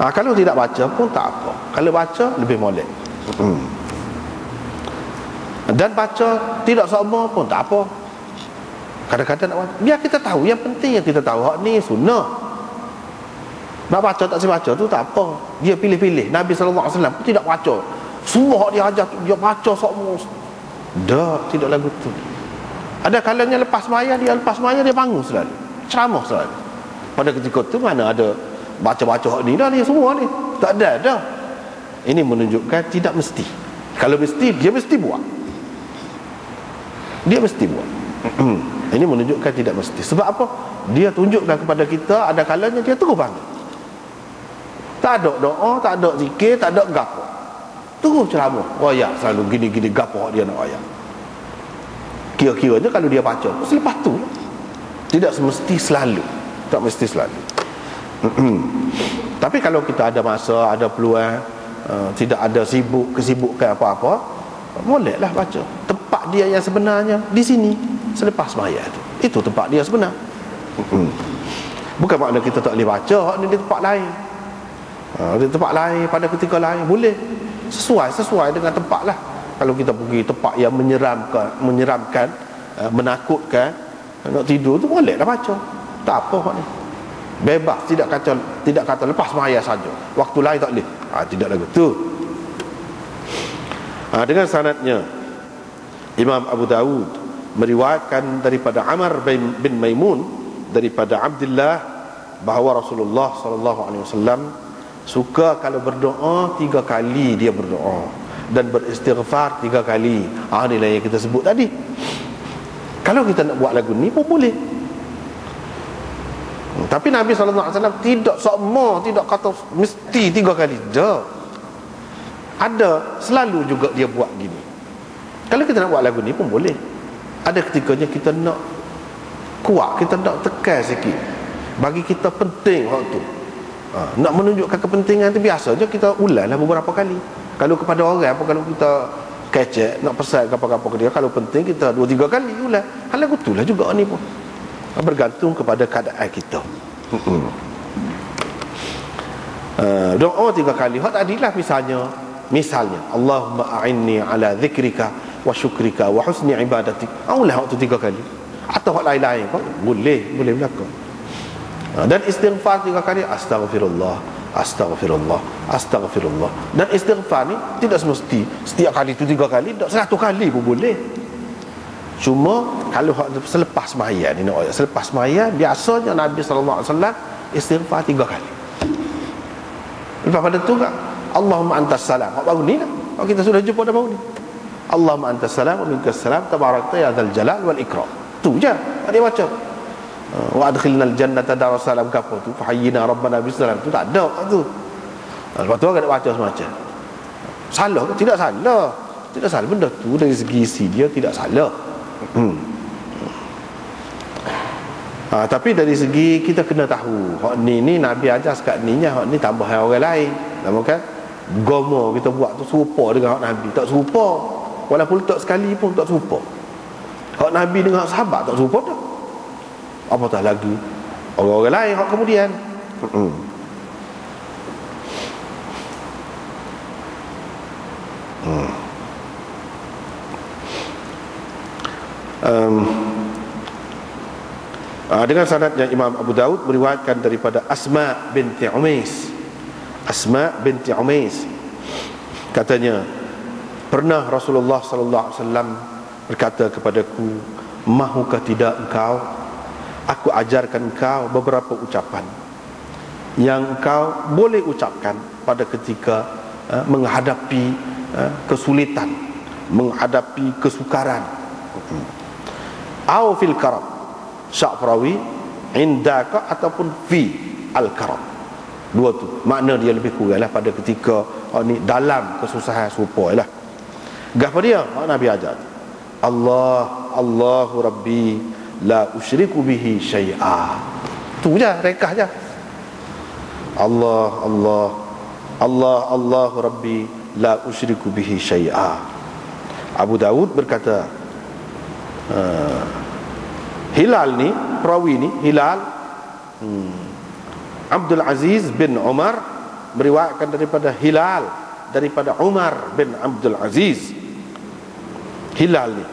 ha, kalau tidak baca pun tak apa. Kalau baca lebih molek. Hmm. dan baca tidak sama pun tak apa. Kadang-kadang nak baca. Biar kita tahu. Yang penting yang kita tahu. Hak ni sunnah. Nak baca tak baca tu tak apa. Dia pilih-pilih. Nabi SAW pun tidak baca. Semua dia ajar dia baca semua dah tidak lagu tu. Ada kalanya lepas maya dia lepas maya dia bangun selalu. Ceramah selalu. Pada ketika tu mana ada baca-baca ni dah ni semua ni. Tak ada dah. Ini menunjukkan tidak mesti. Kalau mesti dia mesti buat. Dia mesti buat. Ini menunjukkan tidak mesti. Sebab apa? Dia tunjukkan kepada kita ada kalanya dia terus bangun tak ada doa tak ada zikir tak ada gapo terus ceramah. Royak selalu gini-gini gapo dia nak royak kira-kiranya kalau dia baca selepas tu. Tidak semesti selalu. Tak mesti selalu tapi kalau kita ada masa ada peluang uh, tidak ada sibuk kesibukan apa-apa bolehlah baca. Tempat dia yang sebenarnya di sini selepas maya itu itu tempat dia sebenar. Bukan makna kita tak boleh baca ni di tempat lain. Uh, di tempat lain pada ketika lain boleh. Sesuai sesuai dengan tempat lah. Kalau kita pergi tempat yang menyeramkan menyeramkan uh, menakutkan nak tidur tu bolehlah baca. Tak apa ni bebas tidak kata tidak kata lepas maya saja. Waktu lain tak boleh. Ha, tidak lagu tu. Ha, dengan sanadnya Imam Abu Dawud meriwayatkan daripada Amr bin, Maimun daripada Abdullah bahawa Rasulullah sallallahu alaihi wasallam suka kalau berdoa tiga kali dia berdoa. Dan beristighfar tiga kali. Ah ha, inilah yang kita sebut tadi. Kalau kita nak buat lagu ni pun boleh tapi Nabi SAW tidak semua tidak kata mesti tiga kali. Dah. Ada selalu juga dia buat gini. Kalau kita nak buat lagu ni pun boleh. Ada ketikanya kita nak kuat, kita nak tekan sikit. Bagi kita penting waktu. Ha, nak menunjukkan kepentingan tu biasanya kita ulanglah beberapa kali. Kalau kepada orang apa kalau kita kecek nak pesan apa-apa ke dia kalau penting kita dua tiga kali ulang. Hal lagu tu lah juga ni pun bergantung kepada keadaan kita uh, doa tiga kali. Hak tadilah misalnya. Misalnya Allahumma a'inni ala zikrika wa syukrika wa husni ibadatik. Aulah waktu tiga kali. Atau hak lain-lain kok boleh boleh berlaku uh, dan istighfar tiga kali astaghfirullah astaghfirullah astaghfirullah. Dan istighfar ni tidak semesti. Setiap kali tu tiga kali tak satu kali pun boleh. Cuma kalau selepas sembahyang ni nak selepas sembahyang biasanya Nabi sallallahu alaihi wasallam istighfar tiga kali. Lepas pada tu kan Allahumma antas salam. Hak baru ni lah. Hak kita sudah jumpa dah baru ni. Allahumma antas salam wa minkas salam tabarakta ya dzal jalal wal ikram. Tu je. Dia baca. Wa adkhilna al jannata dar salam kapo tu fahayyina rabbana bis salam tu tak ada tu. Lepas tu kan baca semacam. Salah ke? Tidak salah. Tidak salah benda tu dari segi isi dia tidak salah hmm. Ha, tapi dari segi kita kena tahu hak ni ni Nabi ajar sekat ni hak ni tambah orang lain. Nama kan? Gomo kita buat tu serupa dengan hak Nabi. Tak serupa. Walaupun tak sekali pun tak serupa. Hak Nabi dengan hak sahabat tak serupa tak? Apatah lagi? Orang-orang lain hak kemudian. Hmm. Hmm. um, uh, dengan sanadnya Imam Abu Daud meriwayatkan daripada Asma binti Umais. Asma binti Umais. Katanya pernah Rasulullah sallallahu alaihi wasallam berkata kepadaku mahukah tidak engkau? Aku ajarkan engkau beberapa ucapan yang engkau boleh ucapkan pada ketika uh, menghadapi uh, kesulitan menghadapi kesukaran au fil karam syak perawi indaka ataupun fi al karam dua tu. Makna dia lebih kurang lah pada ketika oh, ni dalam kesusahan serupa lah. Gapa dia oh, Nabi ajar Allah Allahu Rabbi la usyriku bihi syai'a. Tu je rekah je. Allah Allah Allah Allahu Rabbi la usyriku bihi syai'a. Abu Dawud berkata uh, Hilal ni perawi ni Hilal. Hmm, Abdul Aziz bin Umar meriwayatkan daripada Hilal daripada Umar bin Abdul Aziz. Hilal ni.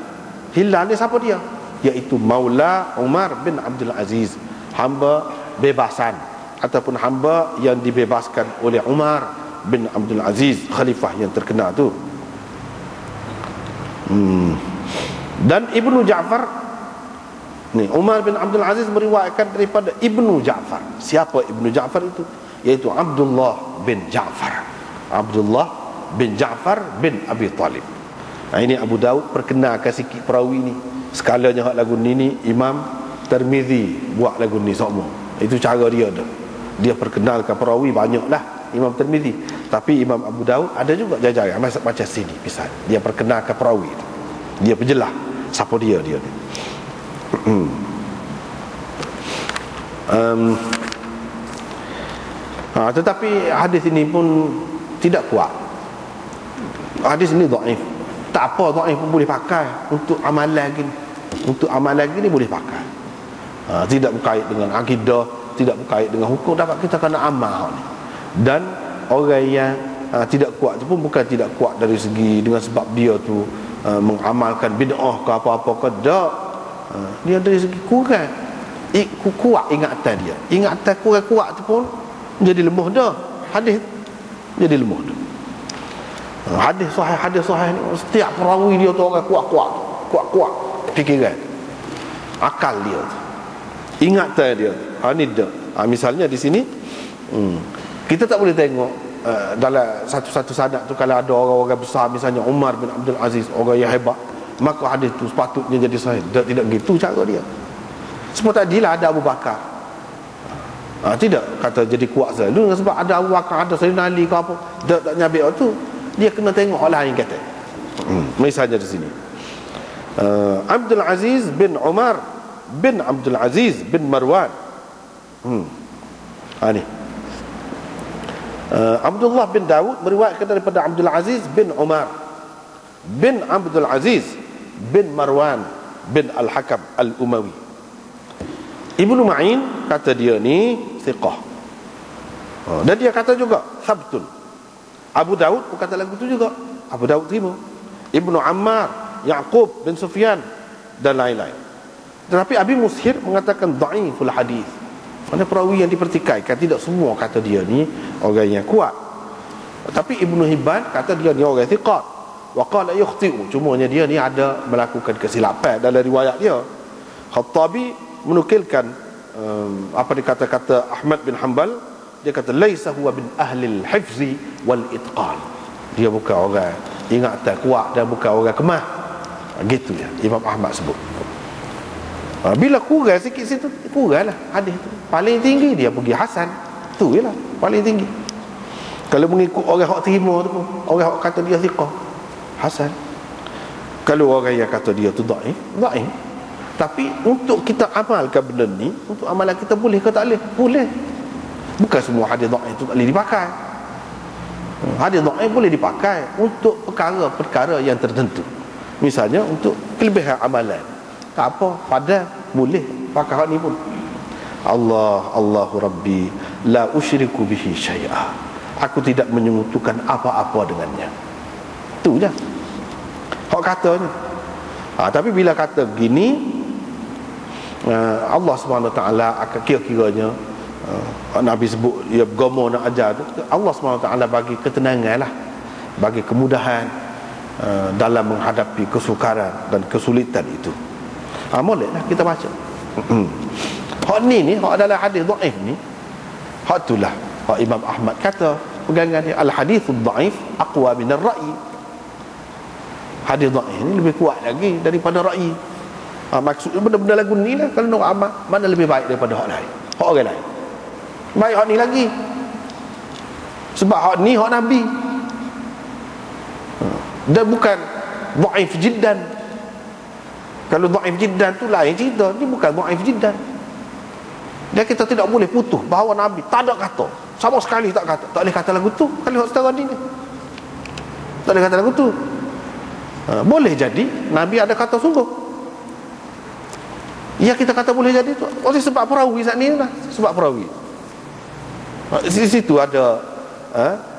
Hilal ni siapa dia? Iaitu Maula Umar bin Abdul Aziz. Hamba bebasan ataupun hamba yang dibebaskan oleh Umar bin Abdul Aziz khalifah yang terkenal tu. Hmm. dan Ibnu Ja'far ni Umar bin Abdul Aziz meriwayatkan daripada Ibnu Ja'far. Siapa Ibnu Ja'far itu? Iaitu Abdullah bin Ja'far. Abdullah bin Ja'far bin Abi Talib. Nah, ini Abu Daud perkenalkan sikit perawi ni. Skalanya hak lagu ni ni Imam Termizi buat lagu ni semua itu cara dia dah dia perkenalkan perawi banyak lah Imam Termizi tapi Imam Abu Daud ada juga jajar macam sini misal dia perkenalkan perawi dia penjelah siapa dia dia ni um, ha, tetapi hadis ini pun tidak kuat. Hadis ini dhaif. Tak apa dhaif pun boleh pakai. Untuk amalan gini. Untuk amalan gini boleh pakai. Ha, tidak berkait dengan akidah tidak berkait dengan hukum. Dapat kita kena amal ni. Dan orang yang uh, tidak kuat tu pun bukan tidak kuat dari segi dengan sebab dia tu uh, mengamalkan bid'ah ke apa-apa ke tak uh, dia dari segi kurang. Ik, kuat ingatan dia. Ingatan kurang kuat tu pun jadi lemah dah. Hadis. Jadi lemah dah. Uh, hadis sahih hadis sahih ni setiap perawi dia tu orang kuat-kuat kuat-kuat fikiran. Akal dia tu. Ingatan dia ha, ni dah. Ha, misalnya di sini hmm, kita tak boleh tengok uh, dalam satu-satu sadat tu kalau ada orang-orang besar misalnya Umar bin Abdul Aziz orang yang hebat maka hadis tu sepatutnya jadi sahih. Tidak, tidak gitu cara dia. Semua tadilah ada Abu Bakar. Ha, tidak. Kata jadi kuat selalu sebab ada Abu Bakar ada Sayyidina Ali ke apa. Tak, tak nyabik tu. Dia kena tengok orang lain kata. Hmm, misalnya di sini. Uh, Abdul Aziz bin Umar bin Abdul Aziz bin Marwan. Hmm. ha, ni. Uh, Abdullah bin Dawud meriwayatkan daripada Abdul Aziz bin Umar bin Abdul Aziz bin Marwan bin Al-Hakam Al-Umawi Ibnu Ma'in kata dia ni siqah uh, dan dia kata juga sabtun Abu Dawud pun kata lagu tu juga Abu Dawud terima Ibnu Ammar Yaqub bin Sufyan dan lain-lain tetapi Abi Mushir mengatakan dhaiful hadis. Mana perawi yang dipertikaikan tidak semua kata dia ni orang yang kuat. Tapi Ibnu Hibban kata dia ni orang thiqat. Wa qala yukhti'u. Cumanya dia ni ada melakukan kesilapan dalam riwayat dia. Khattabi menukilkan um, apa dikata-kata Ahmad bin Hanbal dia kata laisa huwa bin ahli al-hifzi wal itqan. Dia bukan orang ingatan kuat dan bukan orang kemah. Gitu ya Imam Ahmad sebut ha, Bila kurang sikit situ Kurang lah hadis tu Paling tinggi dia pergi Hasan Tu je lah Paling tinggi Kalau mengikut orang yang terima tu pun Orang yang kata dia siqah Hasan. Kalau orang yang kata dia tu da'if Da'if. Tapi untuk kita amalkan benda ni Untuk amalan kita boleh ke tak boleh? Boleh. Bukan semua hadis da'if tu tak boleh dipakai. Hadis da'if boleh dipakai Untuk perkara-perkara yang tertentu. Misalnya untuk kelebihan amalan. Tak apa pada boleh pakai hak ni pun. Allah Allahu Rabbi la usyriku bihi syai'a. Aku tidak menyekutukan apa-apa dengannya tu je hak katanya ha, tapi bila kata gini uh, Allah taala akan kira-kiranya uh, Nabi sebut ya bergama nak ajar tu Allah taala bagi ketenangan lah. Bagi kemudahan uh, dalam menghadapi kesukaran dan kesulitan itu. Ha, boleh lah kita baca. Hak ni ni hak adalah hadis dhaif ni. Hak itulah hak Imam Ahmad kata pegangan dia al hadis dhaif aqwa min ar ra'i hadis dhaif ni lebih kuat lagi daripada ra'i ha, maksudnya benda-benda lagu ni lah kalau nak amal mana lebih baik daripada hak lain hak orang lain baik hak ni lagi sebab hak ni hak Nabi ha, dan bukan dhaif jiddan kalau dhaif jiddan tu lain cerita. Ini bukan dhaif jiddan. Dan kita tidak boleh putus bahawa Nabi tak ada kata. Sama sekali tak kata. Tak boleh kata lagu tu. Kalau setara ni. Tak boleh kata lagu tu. Ha, boleh jadi Nabi ada kata sungguh. Ya kita kata boleh jadi tu. Oleh sebab perawi saat ni lah. Sebab perawi. Di situ ada ha?